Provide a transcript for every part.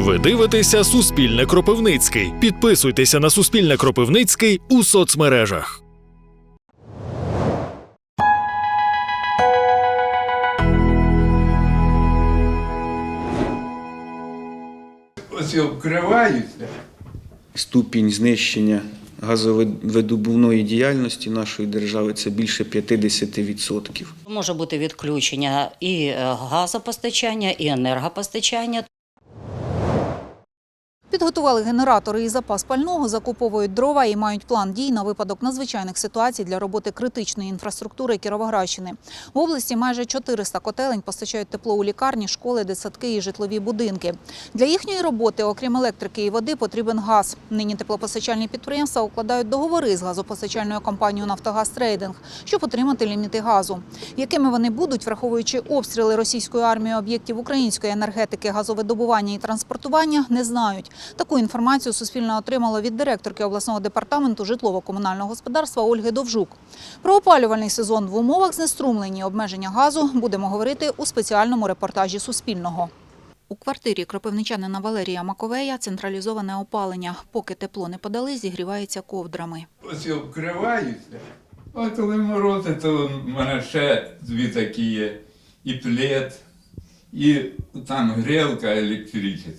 Ви дивитеся Суспільне Кропивницький. Підписуйтеся на Суспільне Кропивницький у соцмережах. Ось вкриваються. ступінь знищення газовидобувної діяльності нашої держави це більше 50%. Може бути відключення і е, газопостачання, і енергопостачання. Підготували генератори і запас пального, закуповують дрова і мають план дій на випадок надзвичайних ситуацій для роботи критичної інфраструктури Кіровоградщини. В області майже 400 котелень постачають тепло у лікарні, школи, дитсадки і житлові будинки. Для їхньої роботи, окрім електрики і води, потрібен газ. Нині теплопостачальні підприємства укладають договори з газопостачальною компанією «Нафтогаз Трейдинг», щоб отримати ліміти газу. Якими вони будуть, враховуючи обстріли російської армії об'єктів української енергетики, газовидобування і транспортування, не знають. Таку інформацію Суспільне отримало від директорки обласного департаменту житлово-комунального господарства Ольги Довжук. Про опалювальний сезон в умовах знеструмлення і обмеження газу будемо говорити у спеціальному репортажі Суспільного. У квартирі кропивничанина Валерія Маковея централізоване опалення. Поки тепло не подали, зігрівається ковдрами. Ось вкриваються. А коли морози, то в мене ще дві такі є. І плед, і там грілка електрична.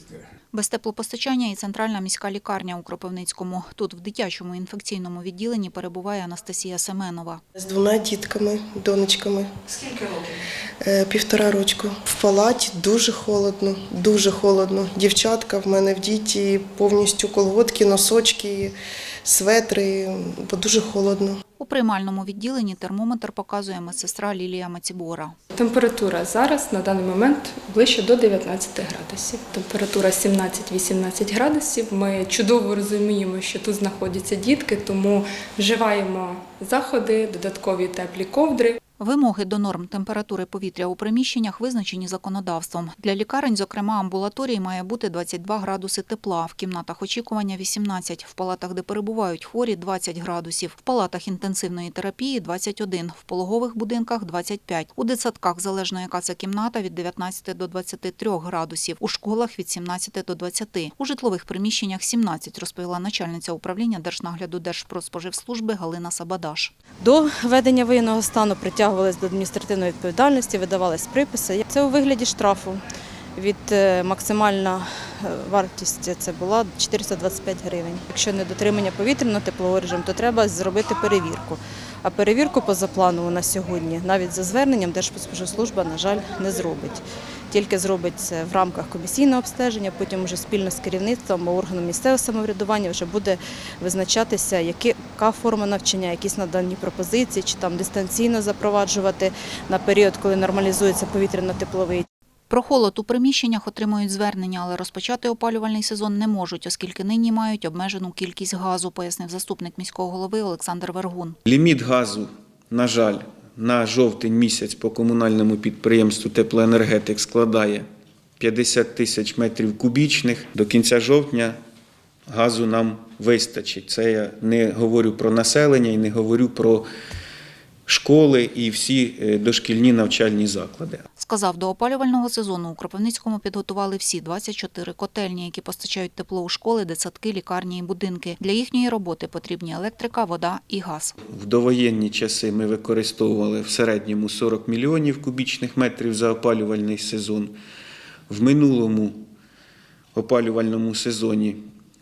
Без теплопостачання і центральна міська лікарня у Кропивницькому. Тут в дитячому інфекційному відділенні перебуває Анастасія Семенова. З двома дітками, донечками. Скільки років? Е, Півтора рочку. В палаті дуже холодно, дуже холодно. Дівчатка в мене в діті повністю колготки, носочки, светри, бо дуже холодно. У приймальному відділенні термометр показує медсестра Лілія Мацібора. Температура зараз на даний момент ближче до 19 градусів. Температура 17-18 градусів. Ми чудово розуміємо, що тут знаходяться дітки, тому вживаємо заходи, додаткові теплі ковдри. Вимоги до норм температури повітря у приміщеннях визначені законодавством. Для лікарень, зокрема амбулаторій, має бути 22 градуси тепла, в кімнатах очікування 18, в палатах, де перебувають хворі, 20 градусів, в палатах інтенсивної терапії 21, в пологових будинках 25, у дитсадках, залежно яка це кімната, від 19 до 23 градусів, у школах від 17 до 20, у житлових приміщеннях 17, розповіла начальниця управління Держнагляду Держпродспоживслужби Галина Сабадаш. До введення воєнного стану притягувались до адміністративної відповідальності, видавались приписи. Це у вигляді штрафу. Від е, максимальна е, вартість це була 425 гривень. Якщо не дотримання повітряно-теплового режиму, то треба зробити перевірку. А перевірку поза плану на сьогодні, навіть за зверненням Держпродспоживслужба, на жаль, не зробить. Тільки зробить це в рамках комісійного обстеження, потім вже спільно з керівництвом або органом місцевого самоврядування вже буде визначатися, яка форма навчання, якісь надані пропозиції, чи там дистанційно запроваджувати на період, коли нормалізується повітряно-тепловий Про холод у приміщеннях отримують звернення, але розпочати опалювальний сезон не можуть, оскільки нині мають обмежену кількість газу, пояснив заступник міського голови Олександр Вергун. Ліміт газу, на жаль, на жовтень місяць по комунальному підприємству теплоенергетик складає 50 тисяч метрів кубічних. До кінця жовтня газу нам вистачить. Це я не говорю про населення і не говорю про школи і всі е, дошкільні навчальні заклади. Сказав, до опалювального сезону у Кропивницькому підготували всі 24 котельні, які постачають тепло у школи, дитсадки, лікарні і будинки. Для їхньої роботи потрібні електрика, вода і газ. В довоєнні часи ми використовували в середньому 40 мільйонів кубічних метрів за опалювальний сезон. В минулому опалювальному сезоні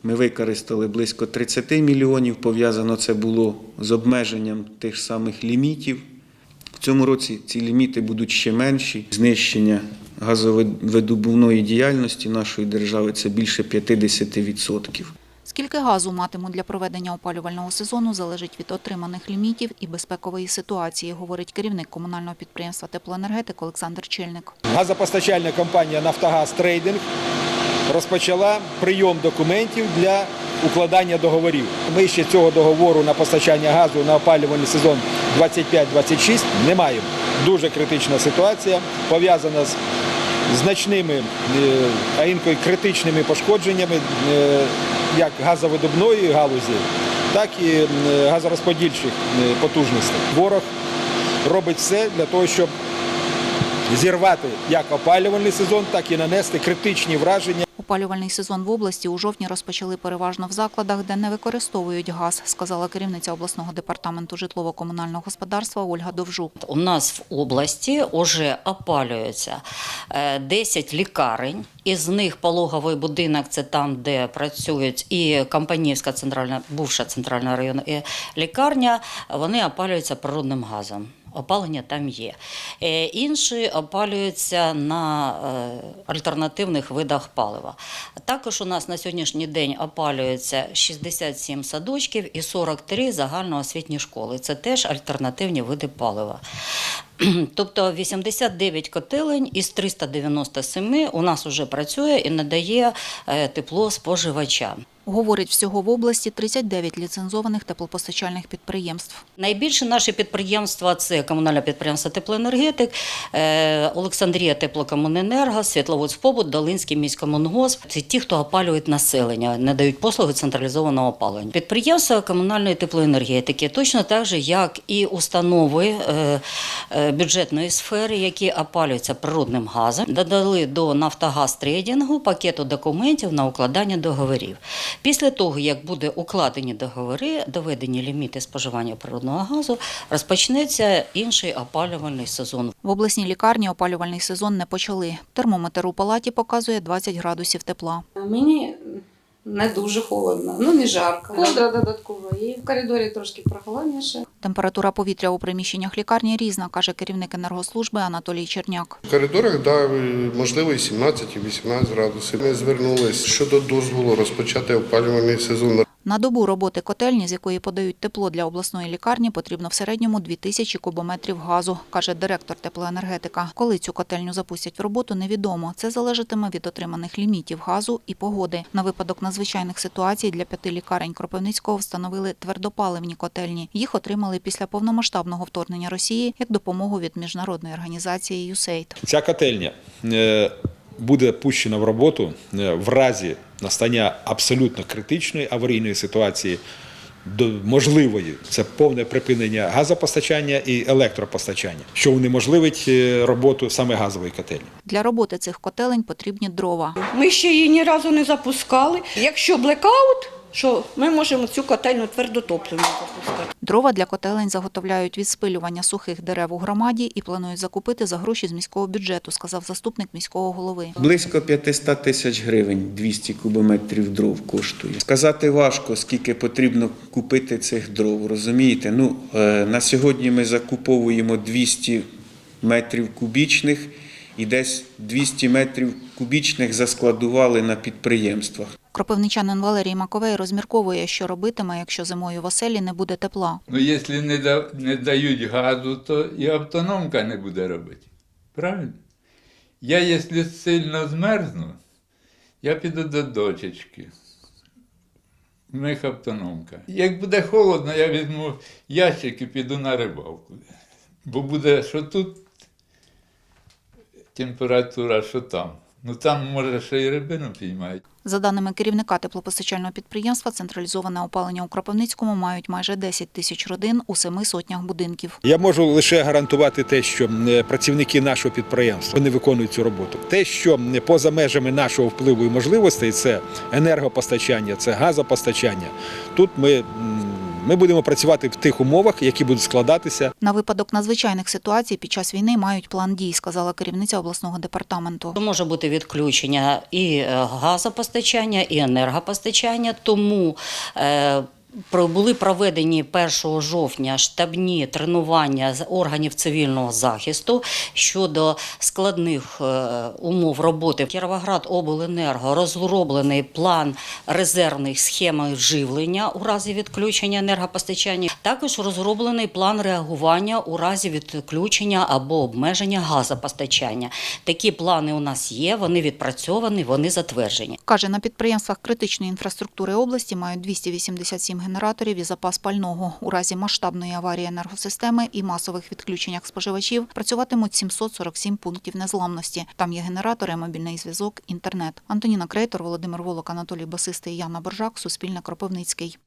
ми використали близько 30 мільйонів. Пов'язано це було з обмеженням тих самих лімітів. Цьому році ці ліміти будуть ще менші. Знищення газовидобувної діяльності нашої держави це більше 50%. Скільки газу матимуть для проведення опалювального сезону, залежить від отриманих лімітів і безпекової ситуації, говорить керівник комунального підприємства теплоенергетик Олександр Чельник. Газопостачальна компанія Нафтогаз Трейдинг розпочала прийом документів для укладання договорів. Ми ще цього договору на постачання газу на опалювальний сезон 25-26 не маємо. Дуже критична ситуація, пов'язана з значними, е, а інколи критичними пошкодженнями е, як газовидобної галузі, так і газорозподільчих е, потужностей. Ворог робить все для того, щоб зірвати як опалювальний сезон, так і нанести критичні враження. Опалювальний сезон в області у жовтні розпочали переважно в закладах, де не використовують газ, сказала керівниця обласного департаменту житлово-комунального господарства Ольга Довжук. У нас в області вже опалюється е, 10 лікарень, із них пологовий будинок це там, де працюють і Компанівська центральна, бувша центральна районна е, лікарня, вони опалюються природним газом. Опалення там є. Е, Інші опалюються на е, альтернативних видах палива. Також у нас на сьогоднішній день опалюється 67 садочків і 43 загальноосвітні школи. Це теж альтернативні види палива. Тобто 89 котелень із 397 у нас вже працює і надає е, тепло споживачам. Говорить, всього в області 39 ліцензованих теплопостачальних підприємств. Найбільше наші підприємства це комунальне підприємство Теплоенергетик, е, Олександрія Теплокомуненерго, Світловодспобут, Долинський міськомунгосп. Це ті, хто опалюють населення, не дають послуги централізованого опалення. Підприємства комунальної теплоенергетики точно так же, як і установи е, е, бюджетної сфери, які опалюються природним газом, додали до Нафтогаз трейдингу пакету документів на укладання договорів. Після того, як буде укладені договори, доведені ліміти споживання природного газу, розпочнеться інший опалювальний сезон. В обласній лікарні опалювальний сезон не почали. Термометр у палаті показує 20 градусів тепла. Мені не дуже холодно, ну не жарко. Ковдра додаткова і в коридорі трошки прохолодніше. Температура повітря у приміщеннях лікарні різна, каже керівник енергослужби Анатолій Черняк. В коридорах да, можливо і 17, і 18 градусів. Ми звернулись щодо дозволу розпочати опалювальний сезон. На добу роботи котельні, з якої подають тепло для обласної лікарні, потрібно в середньому 2000 кубометрів газу, каже директор теплоенергетика. Коли цю котельню запустять в роботу, невідомо. Це залежатиме від отриманих лімітів газу і погоди. На випадок надзвичайних ситуацій для п'яти лікарень Кропивницького встановили твердопаливні котельні. Їх отримали після повномасштабного вторгнення Росії як допомогу від міжнародної організації USAID. Ця котельня е, буде пущена в роботу е, в разі настання абсолютно критичної аварійної ситуації. До можливої це повне припинення газопостачання і електропостачання, що унеможливить е, роботу саме газової котельні. Для роботи цих котелень потрібні дрова. Ми ще її ні разу не запускали. Якщо блекаут, що ми можемо цю котельну твердотопливну запускати. Дрова для котелень заготовляють від спилювання сухих дерев у громаді і планують закупити за гроші з міського бюджету, сказав заступник міського голови. Близько 500 тисяч гривень 200 кубометрів дров коштує. Сказати важко, скільки потрібно купити цих дров. Розумієте? Ну, е, на сьогодні ми закуповуємо 200 метрів кубічних і десь 200 метрів кубічних заскладували на підприємствах. Кропивничанин Валерій Маковей розмірковує, що робитиме, якщо зимою в оселі не буде тепла. Ну, якщо не, да, не дають газу, то і автономка не буде робити. Правильно? Я, якщо сильно змерзну, я піду до дочечки. У них автономка. Як буде холодно, я візьму ящик і піду на рибалку. Бо буде, що тут температура, що там. Ну там, може, ще й рибину піймають. За даними керівника теплопостачального підприємства, централізоване опалення у Кропивницькому мають майже 10 тисяч родин у семи сотнях будинків. Я можу лише гарантувати те, що е, працівники нашого підприємства вони виконують цю роботу. Те, що м, поза межами нашого впливу і можливостей, це енергопостачання, це газопостачання. Тут ми, ми будемо працювати в тих умовах, які будуть складатися На випадок надзвичайних ситуацій під час війни мають план дій, сказала керівниця обласного департаменту. Може бути відключення і е, газопостачання, і енергопостачання, тому е, були проведені 1 жовтня штабні тренування з органів цивільного захисту щодо складних е, умов роботи. Кіровоград обленерго розроблений план резервних схем живлення у разі відключення енергопостачання. Також розроблений план реагування у разі відключення або обмеження газопостачання. Такі плани у нас є, вони відпрацьовані, вони затверджені. Каже, на підприємствах критичної інфраструктури області мають 287 генераторів і запас пального. У разі масштабної аварії енергосистеми і масових відключеннях споживачів працюватимуть 747 пунктів незламності. Там є генератори, мобільний зв'язок, інтернет. Антоніна Крейтор, Володимир Волок, Анатолій Басистий, Яна Боржак, Суспільне Кропивницький.